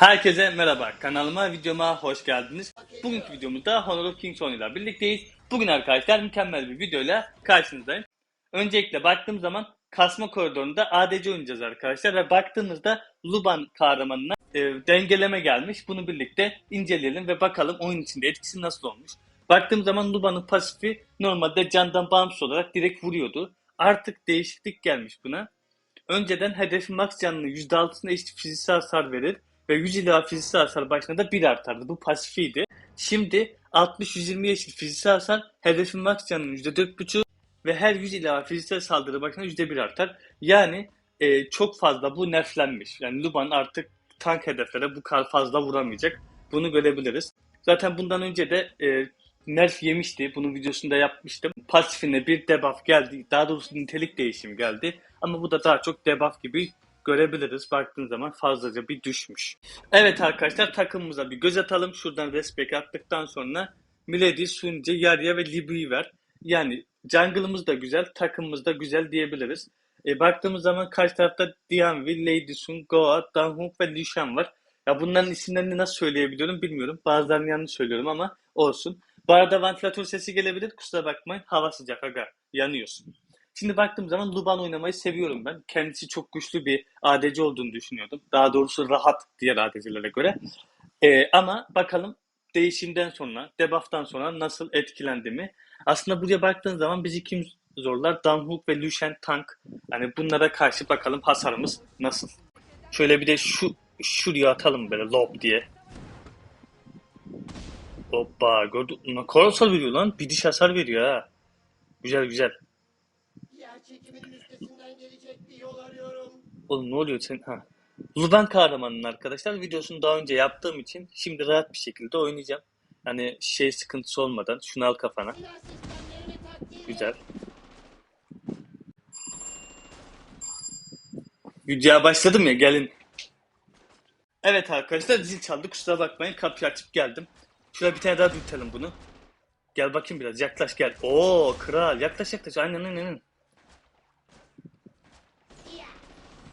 Herkese merhaba. Kanalıma, videoma hoş geldiniz. Bugünkü videomuzda Honor of Kings ile birlikteyiz. Bugün arkadaşlar mükemmel bir videoyla karşınızdayım. Öncelikle baktığım zaman kasma koridorunda ADC oynayacağız arkadaşlar ve baktığımızda Luban kahramanına e, dengeleme gelmiş. Bunu birlikte inceleyelim ve bakalım oyun içinde etkisi nasıl olmuş. Baktığım zaman Luban'ın pasifi normalde candan bağımsız olarak direkt vuruyordu. Artık değişiklik gelmiş buna. Önceden hedefin max canının %6'sına eşit fiziksel hasar verir ve 100 ila fiziksel hasar başına da 1 artardı. Bu pasifiydi. Şimdi 60-120 eşit fiziksel hasar, hedefin canının %4,5 ve her 100 ila fiziksel saldırı başına %1 artar. Yani e, çok fazla bu nerflenmiş. Yani Luban artık tank hedeflere bu kadar fazla vuramayacak. Bunu görebiliriz. Zaten bundan önce de e, nerf yemişti. Bunun videosunda yapmıştım. Pasifine bir debuff geldi. Daha doğrusu nitelik değişimi geldi. Ama bu da daha çok debuff gibi görebiliriz. Baktığın zaman fazlaca bir düşmüş. Evet arkadaşlar takımımıza bir göz atalım. Şuradan respect attıktan sonra Milady, Sunce, Yarya ve Libu'yu ver. Yani jungle'ımız da güzel, takımımız da güzel diyebiliriz. E, baktığımız zaman karşı tarafta Dianvi, Lady Sun, Goa, Danhuk ve Lishan var. Ya bunların isimlerini nasıl söyleyebiliyorum bilmiyorum. Bazılarını yanlış söylüyorum ama olsun. Bu arada ventilatör sesi gelebilir. Kusura bakmayın. Hava sıcak aga. Yanıyorsun. Şimdi baktığım zaman Luban oynamayı seviyorum ben. Kendisi çok güçlü bir ADC olduğunu düşünüyordum. Daha doğrusu rahat diğer ADC'lere göre. Ee, ama bakalım değişimden sonra, debuff'tan sonra nasıl etkilendi mi? Aslında buraya baktığın zaman bizi kim zorlar? Danhuk ve Lucian Tank. Yani bunlara karşı bakalım hasarımız nasıl? Şöyle bir de şu şuraya atalım böyle lob diye. Hoppa gördün mü? Korosal veriyor lan. Bir diş hasar veriyor ha. Güzel güzel. Çekiminin üstesinden gelecek bir yol arıyorum. Oğlum ne oluyor sen? Ha. Luban kahramanın arkadaşlar videosunu daha önce yaptığım için şimdi rahat bir şekilde oynayacağım. Hani şey sıkıntısı olmadan şunu al kafana. Güzel. Videoya başladım ya gelin. Evet arkadaşlar zil çaldı kusura bakmayın kapıyı açıp geldim. Şuraya bir tane daha dürtelim bunu. Gel bakayım biraz yaklaş gel. Oo kral yaklaş yaklaş aynen aynen. aynen.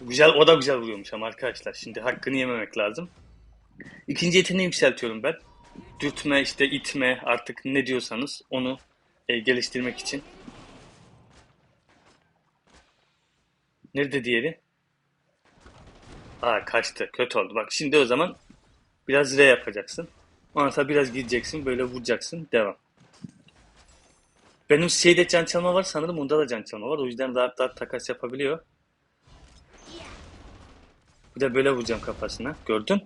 Güzel o da güzel vuruyormuş ama arkadaşlar şimdi hakkını yememek lazım. İkinci yeteneği yükseltiyorum ben. Dürtme işte itme artık ne diyorsanız onu e, geliştirmek için. Nerede diğeri? Aa kaçtı. Kötü oldu. Bak şimdi o zaman biraz R yapacaksın. Ondan sonra biraz gideceksin. Böyle vuracaksın. Devam. Benim şeyde can çalma var. Sanırım onda da can çalma var. O yüzden rahat rahat takas yapabiliyor. Bir de böyle vuracağım kafasına. Gördün?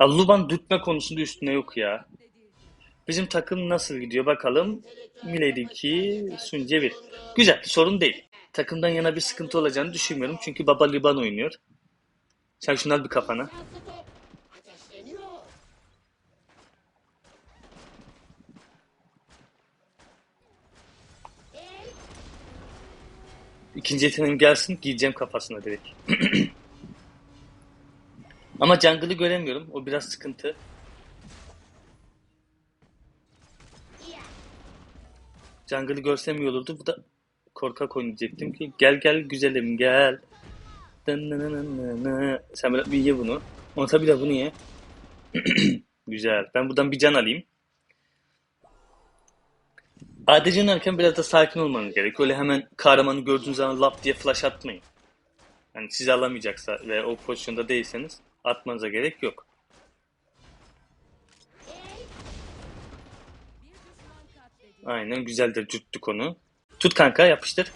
Ya Luban dürtme konusunda üstüne yok ya. Bizim takım nasıl gidiyor bakalım. Milady 2, Sunce 1. Güzel, sorun değil. Takımdan yana bir sıkıntı olacağını düşünmüyorum. Çünkü Baba Liban oynuyor. Sen şunu al bir kafana. İkinci yeteneğim gelsin, giyeceğim kafasına direkt. Ama jungle'ı göremiyorum. O biraz sıkıntı. Jungle'ı görsem iyi olurdu. Bu da korkak oynayacaktım ki. Gel gel güzelim gel. Sen böyle bir ye bunu. Ama tabii de bunu ye. Güzel. Ben buradan bir can alayım. ADC oynarken biraz da sakin olmanız gerek. Öyle hemen kahramanı gördüğünüz zaman lap diye flash atmayın. Yani sizi alamayacaksa ve o pozisyonda değilseniz atmanıza gerek yok. Aynen güzeldir cürttük onu. Tut kanka yapıştır.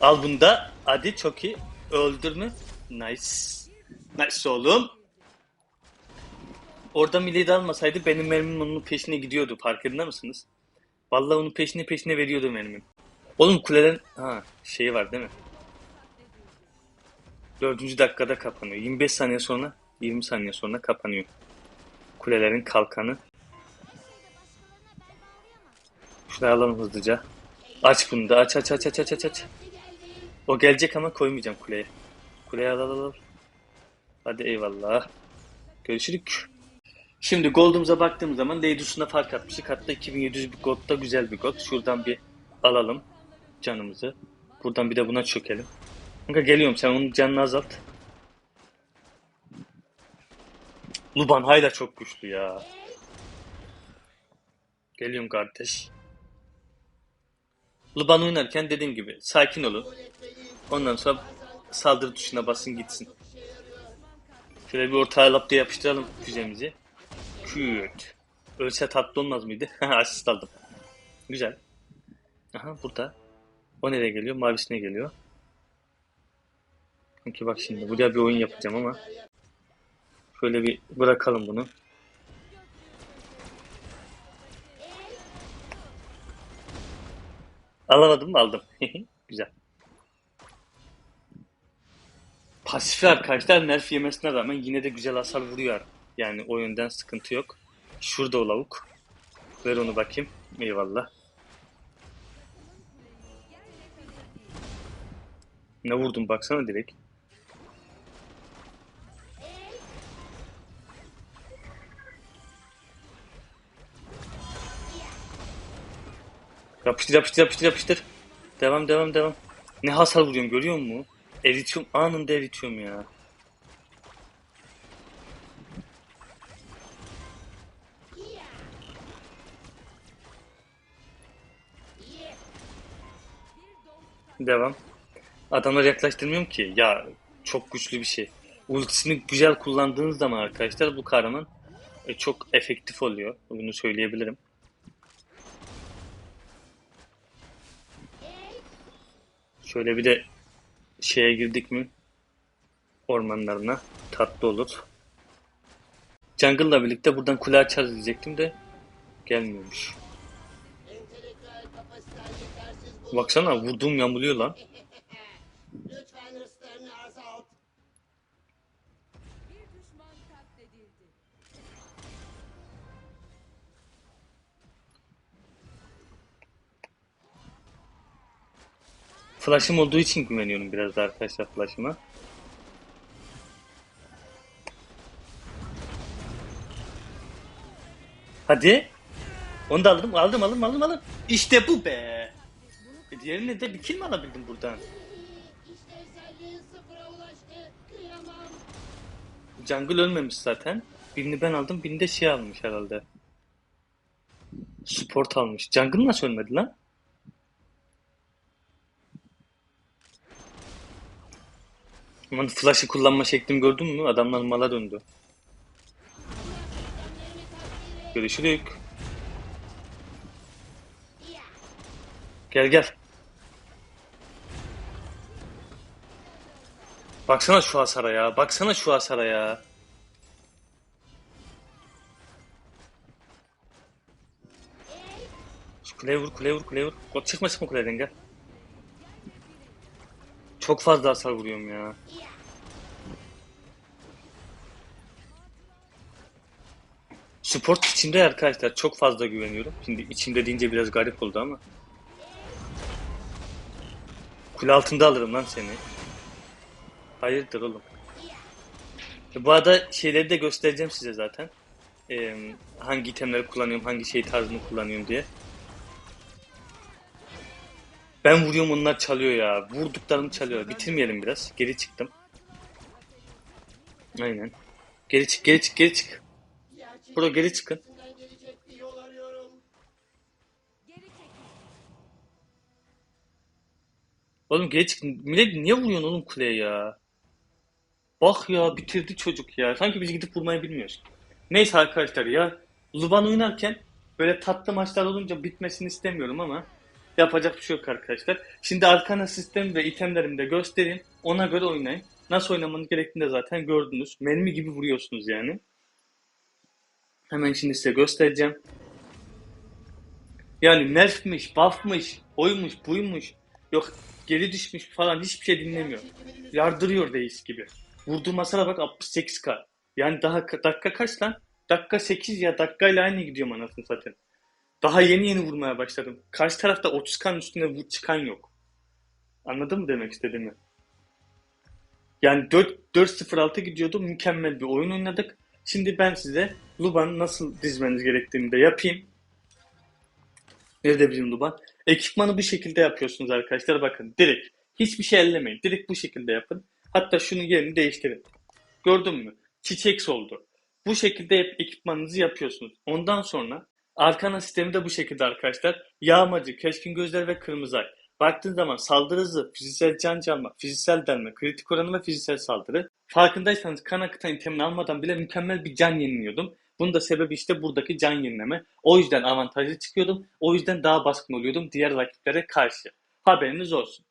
Al bunu da. Hadi çok iyi. Öldürme. Nice. Nice oğlum. Orada Milady almasaydı benim mermim onun peşine gidiyordu. Farkında mısınız? Vallahi onun peşine peşine veriyordu mermim. Oğlum kuleden... Ha şeyi var değil mi? Dördüncü dakikada kapanıyor. 25 saniye sonra 20 saniye sonra kapanıyor. Kulelerin kalkanı. Şuraya alalım hızlıca. Aç bunu da aç aç aç aç aç aç aç. O gelecek ama koymayacağım kuleye. Kuleye al al al. Hadi eyvallah. Görüşürük. Şimdi Gold'umuza baktığım zaman Leydus'una fark atmıştık. Hatta 2700 bir gold da güzel bir gold. Şuradan bir alalım canımızı. Buradan bir de buna çökelim. Kanka geliyorum sen onun canını azalt. Luban hala çok güçlü ya. Geliyorum kardeş. Luban oynarken dediğim gibi sakin olun. Ondan sonra saldırı tuşuna basın gitsin. Şöyle bir ortaya lap diye yapıştıralım füzemizi. Küt. Ölse tatlı olmaz mıydı? Asist aldım. Güzel. Aha burada. O nereye geliyor? Mavisine geliyor. Çünkü bak şimdi buraya bir oyun yapacağım ama şöyle bir bırakalım bunu. Alamadım mı? Aldım. Güzel. Pasifi arkadaşlar nerf yemesine rağmen yine de güzel hasar vuruyor. Yani o yönden sıkıntı yok. Şurada o lavuk. Ver onu bakayım. Eyvallah. Ne vurdum baksana direkt. Yapıştır yapıştır yapıştır yapıştır. Devam devam devam. Ne hasar vuruyorum görüyor musun? Eritiyorum anında eritiyorum ya. Devam. Adamları yaklaştırmıyorum ki. Ya çok güçlü bir şey. Ultisini güzel kullandığınız zaman arkadaşlar bu kahraman e, çok efektif oluyor. Bunu söyleyebilirim. Şöyle bir de şeye girdik mi ormanlarına tatlı olur. Jungle'la birlikte buradan kule açarız diyecektim de gelmiyormuş. Baksana vurduğum yamuluyor lan. Flash'ım olduğu için güveniyorum biraz da arkadaşlar flash'ıma. Hadi. Onu da aldım, aldım, aldım, aldım, aldım. İşte bu be. E diğerini de bir kill mi alabildim buradan? Jungle ölmemiş zaten. Birini ben aldım, birini de şey almış herhalde. Support almış. Jungle nasıl ölmedi lan? Aman flash'ı kullanma şeklimi gördün mü? Adamlar mala döndü. Görüşürük. Gel gel. Baksana şu hasara ya. Baksana şu hasara ya. Şu kuleye vur, kuleye vur, kuleye vur. Çıkma çıkma kuleden gel. Çok fazla hasar vuruyorum ya. Support içinde arkadaşlar çok fazla güveniyorum. Şimdi içinde deyince biraz garip oldu ama. Kule altında alırım lan seni. Hayırdır oğlum. E, Bu arada şeyleri de göstereceğim size zaten. Ee, hangi itemleri kullanıyorum, hangi şey tarzını kullanıyorum diye. Ben vuruyorum onlar çalıyor ya. Vurduklarını çalıyor. Bitirmeyelim biraz. Geri çıktım. Aynen. Geri çık, geri çık, geri çık. Bro geri çıkın. Oğlum geri çık. Millet niye vuruyorsun oğlum kuleye ya? Bak ya bitirdi çocuk ya. Sanki biz gidip vurmayı bilmiyoruz. Neyse arkadaşlar ya. Luban oynarken böyle tatlı maçlar olunca bitmesini istemiyorum ama yapacak bir şey yok arkadaşlar. Şimdi arkana sistemi ve itemlerimi de göstereyim. Ona göre oynayın. Nasıl oynamanız gerektiğini de zaten gördünüz. Mermi gibi vuruyorsunuz yani. Hemen şimdi size göstereceğim. Yani nerfmiş, buffmış, oymuş, buymuş. Yok geri düşmüş falan hiçbir şey dinlemiyor. Yardırıyor reis gibi. Vurduğum hasara bak 68k. Yani daha ka- dakika kaç lan? Dakika 8 ya dakikayla aynı gidiyorum anasını satayım. Daha yeni yeni vurmaya başladım. Karşı tarafta 30k'nın üstüne vur- çıkan yok. Anladın mı demek istediğimi? Yani 4 4-0-6 gidiyordu. Mükemmel bir oyun oynadık. Şimdi ben size Luban nasıl dizmeniz gerektiğini de yapayım. Nerede bizim duban? Ekipmanı bu şekilde yapıyorsunuz arkadaşlar. Bakın direkt. Hiçbir şey ellemeyin. Direkt bu şekilde yapın. Hatta şunun yerini değiştirin. Gördün mü? Çiçek soldu. Bu şekilde hep ekipmanınızı yapıyorsunuz. Ondan sonra arkana sistemi de bu şekilde arkadaşlar. Yağmacı, keskin gözler ve kırmızı ay. Baktığın zaman saldırı hızı, fiziksel can çalma, fiziksel delme, kritik oranı ve fiziksel saldırı. Farkındaysanız kan akıtan itemini almadan bile mükemmel bir can yeniliyordum. Bunun da sebebi işte buradaki can yenileme. O yüzden avantajlı çıkıyordum. O yüzden daha baskın oluyordum diğer rakiplere karşı. Haberiniz olsun.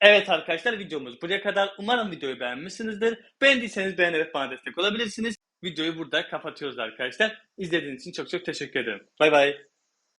Evet arkadaşlar videomuz buraya kadar. Umarım videoyu beğenmişsinizdir. Beğendiyseniz beğenerek bana destek olabilirsiniz. Videoyu burada kapatıyoruz arkadaşlar. İzlediğiniz için çok çok teşekkür ederim. Bay bay.